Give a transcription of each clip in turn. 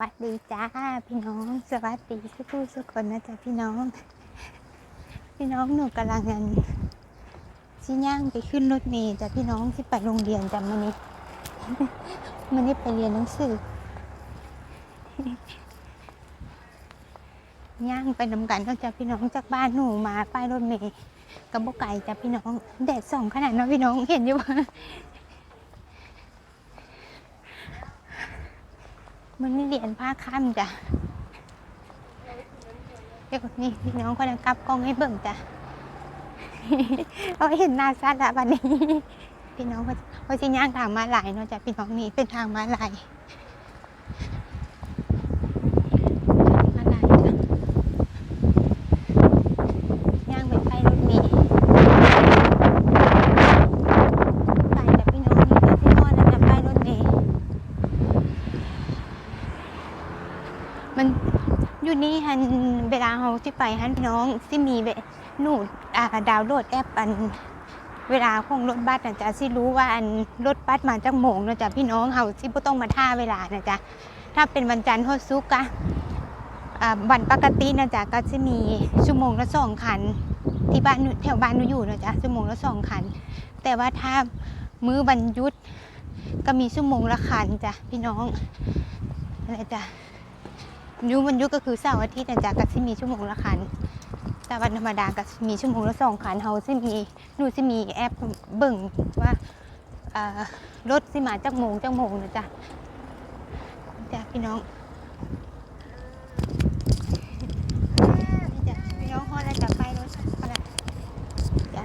สวัสดีจ้าพี่น้องสวัสดีทุกผู้ทุกคนนะจ๊ะพี่น้อง พี่น้องหนูกำลังเงินชิย่างไปขึ้นรถเมล์จ้ะพี่น้องที่ไปโรงเรียนจ้ะมันนี้มันนี้ไปเรียนหนังสือย่างไปนำกันก็จะพี่น้องจากบ้านหนูมาป้ายรถเมล์กับบกไก่จ้ะพี่น้องแดดส่องขนาดนั้นพี่น้องเห็นอยู่ปะ มันไม่เรียนผ้าค่ำจ้ะเดี๋ยวนี่พี่น้องคนนั้นกลับกล้องให้เบิ่งจ้ะเอาเห็นหน้าซัดละวันนี้ พี่น้องเขาเขาจะย่างทางมาลายเนาะจ้ะพี่น้องนี่เป็นทางมาลายมาลายจ้ะย่างไปไปรถเมล์ไปจ้ะพี่น้องนี่ก็ที่นอนแล้วจ้ะไปรถเมล์ มันอยู่ นี่ฮันเวลาเขาที่ไปฮันพี่น้องที่มีเหนูอ่าดาวโหลดแอปอัน เวลาของรถบัสนะจ๊ะสิรู้ว่าอันรถบัสมาจากโมงนะจ๊ะพี่น้องเขาที่บ่ต้องมาท่าเวลานะจ๊ะถ้าเป็นวันจันทร์ทอดซุกอะวันปกตินะจ๊ะก็จะมีชั่วโมงละสองคัน ที่บ้านแถวบ้านหนูอยู่นะจ๊ะชั่วโมงละสองคัน แต่ว่าถ้ามื้อวันหยุดก็มีชั่วโมงละคันจ้ะพี่น้องอะไรจ้ะ ยุวันยุก็คือเสาร์อาทิตย์นะจ๊ะก็สิมีชั่วโมงละคันแต่วันธรรมดาก็มีชั่วโมงละสองคันเฮาสิมีหนูสิมีแอปเบิ่งว่ารถสิมาจากโมงจากโมงนะจ๊ะจ้ะพี่น้องจ้ะพี่น้องฮอดแล้วจะไปรถอดแล้วจ้ะ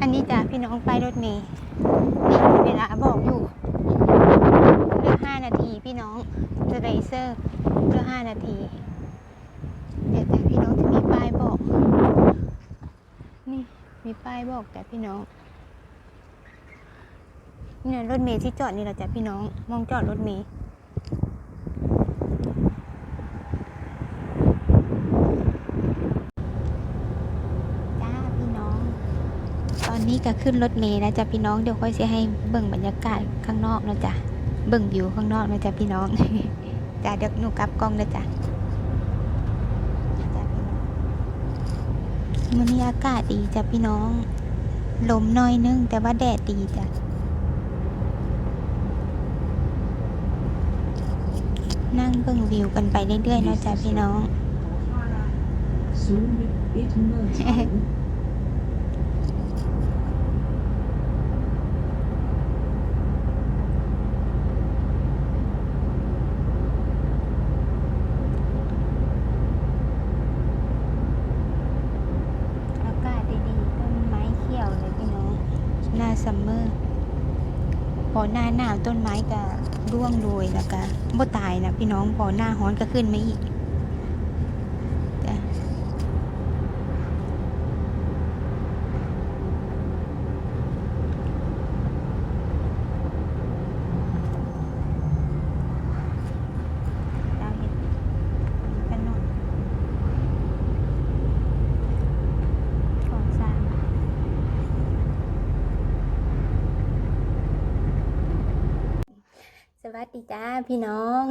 อันนี้จ้ะพี่น้องไปรถเมล์นี่เวลาบอกอยู่ เหลือห้านาทีพี่น้องจะเลเซอร์ เหลือห้านาทีเดี๋ยวแต่พี่น้องจะมีป้ายบอก นี่มีป้ายบอกแต่พี่น้องเนี่ยรถเมล์ที่จอดนี่แหละจ้ะพี่น้องมองจอดรถเมล์จ้าพี่น้องตอนนี้ก็ขึ้นรถเมล์นะจ๊ะพี่น้องเดี๋ยวค่อยจะให้เบิ่งบรรยากาศข้างนอกนะจ๊ะเบิ่งวิวข้างนอกนะจ๊ะพี่น้อง จ้ะเดี๋ยวหนูกลับกล้องนะจ๊ะจ้ะพี่น้องวันนี้อากาศดีจ้ะพี่น้อง ลมน้อยนึง แต่ว่าแดดดีจ้ะนั่งเบิ่งวิวกันไปเรื่อยๆนะจ๊ะพี่น้อง Zoom bitte mal an. อากาศดีๆต้นไม้เขียวเลยพี่น้อง หน้าซัมเมอร์ พอ หน้าหนาวต้นไม้ก็ร่วงโรยแล้วก็บ่ตายนะพี่น้องพอหน้าฮ้อนก็ขึ้นมาอีกจ้ะเราเห็นกันเนาะของสร้าง ส วัสดีจ้าพี่น้อง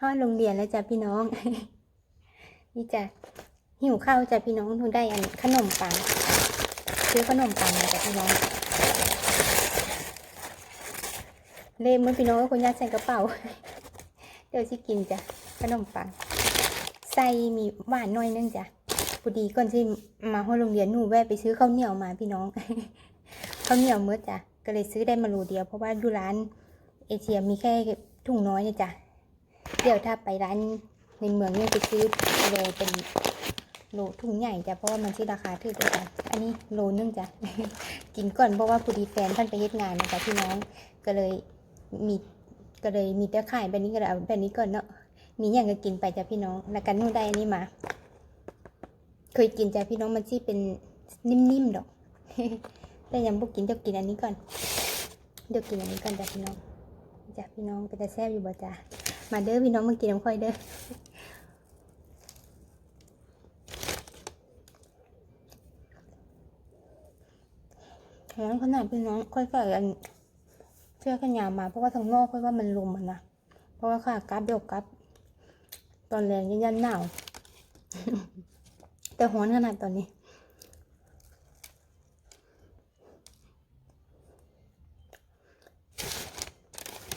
ฮอดโรงเรียนแล้วจ้ะพี่น้อง นี่จ้ะหิวข้าวจ้ะพี่น้องหนูได้อันขนมปังซื้อขนมปังมาจ้ะพี่น้องเล่มมือพี่น้องก็คนยัดใส่กระเป๋า เดี๋ยวสิกินจ้ะขนมปังใส่มีหวานน่อยนึงจ้ะพอดีก่อนที่มาฮอดโรงเรียนหนูแวะไปซื้อข้าวเหนียวมาพี่น้องข้าวเหนียวเมืดจ้ะก็เลยซื้อได้มาโลเดียวเพราะว่าดูร้าน เอเชียมีแค่ถุงน้อยเนี่ยจ้ะ เดี๋ยวถ้าไปร้านในเมืองเนี่ยจะซื้อโลเป็นโลถุงใหญ่จ้ะ เพราะว่ามันที่ราคาถูกจ้ะ อันนี้โลนึงจ้ะ กินก่อนเพราะว่าพอดีแฟนท่านไปเฮ็ดงานนะจ๊ะพี่น้อง ก็เลยมีก็เลยมีแต่ขายแบบนี้ก็เลยเอาแบบนี้ก่อนเนาะ มีอย่างก็กินไปจ้ะพี่น้อง แล้วกันนู่นได้อันนี้มา เคยกินจ้ะพี่น้องมันที่เป็นนิ่มๆดอกแต่ยังบุกกินเดี๋ยวกินอันนี้ก่อน เดี๋ยวกินอันนี้ก่อนจ้ะพี่น้อง จ้ะพี่น้องเป็นแต่แซ่บอยู่บ่จ้ะมาเด้อพี่น้องมากินน้ำค่อยเด้อร้อนขนาดพี่น้องค่อยใส่อันสื้อแขนยาวมาเพราะว่าทางนอกเพราะว่ามันลมมันนะเพราะว่าค่ะกราฟเดียวกราฟตอนแรงยันยันหนาวแต่ฮ้อนขนาดตอนนี้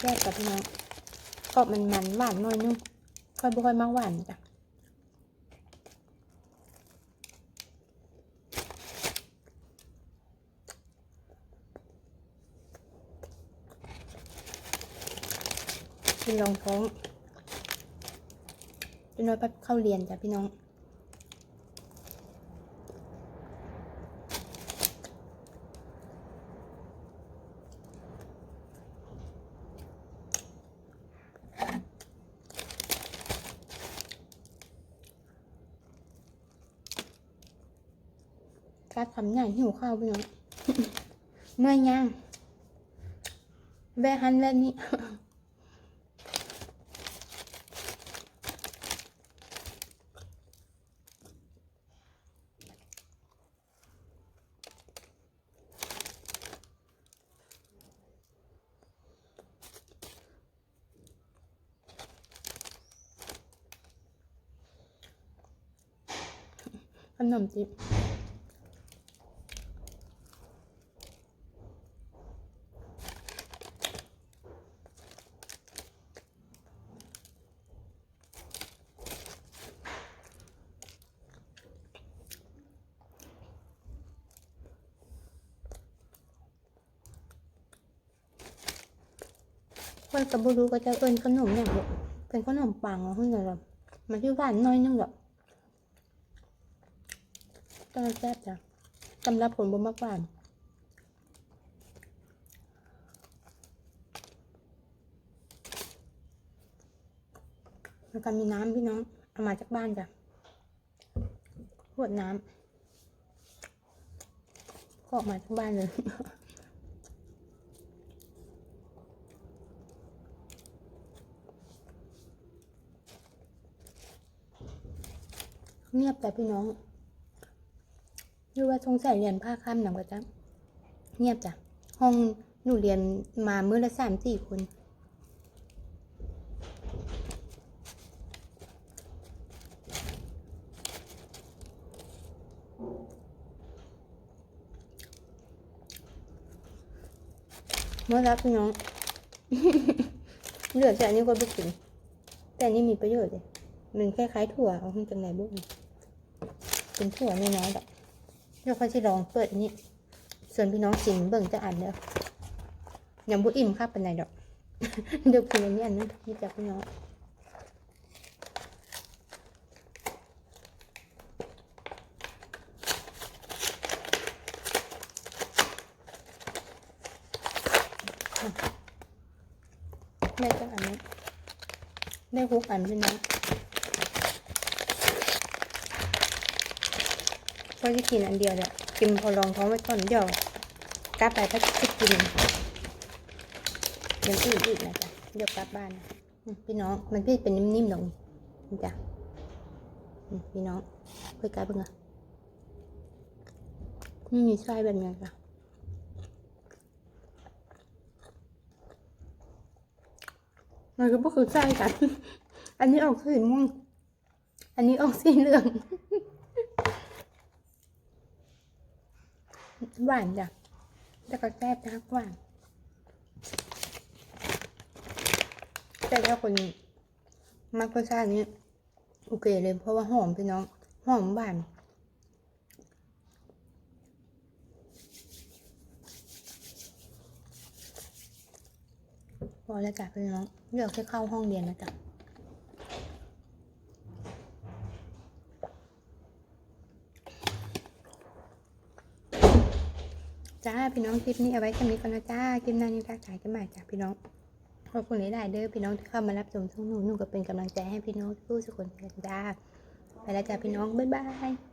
แยกกับพี่น้องกรอบมันมันหวานหน่อยนึงค่อยบ่ค่อยมากหวานจ้ะกินรองท้องพี่น้อยพัดเข้าเรียนจ้ะพี่น้อง กัดคำใหญ่หิวข้าวไปหน่อยเมื่อยย่างแวะหันแวะนี้ขนมจีบ คนกับบุรุก็จะเอินขนมอย่างเดียวเป็นขนมปังเหรอคุณเหรอมันที่หวานน้อยนึงหรอกก็แซ่บจ้ะสำหรับผลบ่มากหวานแล้วก็มีน้ำพี่น้อง เอามาจากบ้านจ้ะขวดน้ำก็ออกมาจากบ้านเลย เงียบแต่พี่น้องหรือว่าสงสัยเรียนภาคค่ำหนังกว่าจ้ะเงียบจ้ะ ห้องหนูเรียนมามื้อละสามสี่คนเมื่อรับพี่น้องเหลือแต่อันนี้ก็ไม่กินแต่อันนี้มีประโยชน์เลย มันคล้ายๆถั่วเอาขึ้นจากไหนบุ้งเป็นถั่วน้อยๆแบบเดี๋ยวค่อยจะลองเปิดนี้ส่วนพี่น้องกินเบิ่งจะอ่านเด้อยังบุอิ่มครับเป็นไรดอกเดี๋ยวกินอันนี้อันนึงนี่จากพี่น้องได้จากอันนี้ได้คุกอันพี่น้อง ก็จะกินอันเดียวเนี่ยกินพอรองท้องไว้ก่อนเดี๋ยวกลับไปถ้าจะกินยังอื่นอีกนะจ๊ะเดี๋ยวกลับบ้านนะพี่น้องมันพี่เป็นนิ่มๆหน่อยนี่จ้ะพี่น้องไปกลับเบิ่งอะนี่มีไส้แบบนี้จ้ะมันก็บ่คือไส้กัน อันนี้ออกสีม่วง อันนี้ออกสีเหลือง หวานจ้ะแต่ก็แซ่บนะหวานแต่ถ้าคนมักรสชาตินี้โอเคเลยเพราะว่าหอมพี่น้อง หอมหวานพอแล้วจ้ะพี่น้องเดี๋ยวแค่เข้าห้องเรียนนะจ๊ะ จ้าพี่น้องคลิปนี้เอาไว้แค่นี้ก่อนนะจ้าคลิปหน้านี้ทักทายกันใหม่จ้าพี่น้องขอบคุณหลายๆเด้อพี่น้องที่เข้ามารับชมช่องหนูหนูก็เป็นกำลังใจให้พี่น้องทุกคนจ้าไปแล้วจ้าพี่น้องบ๊ายบาย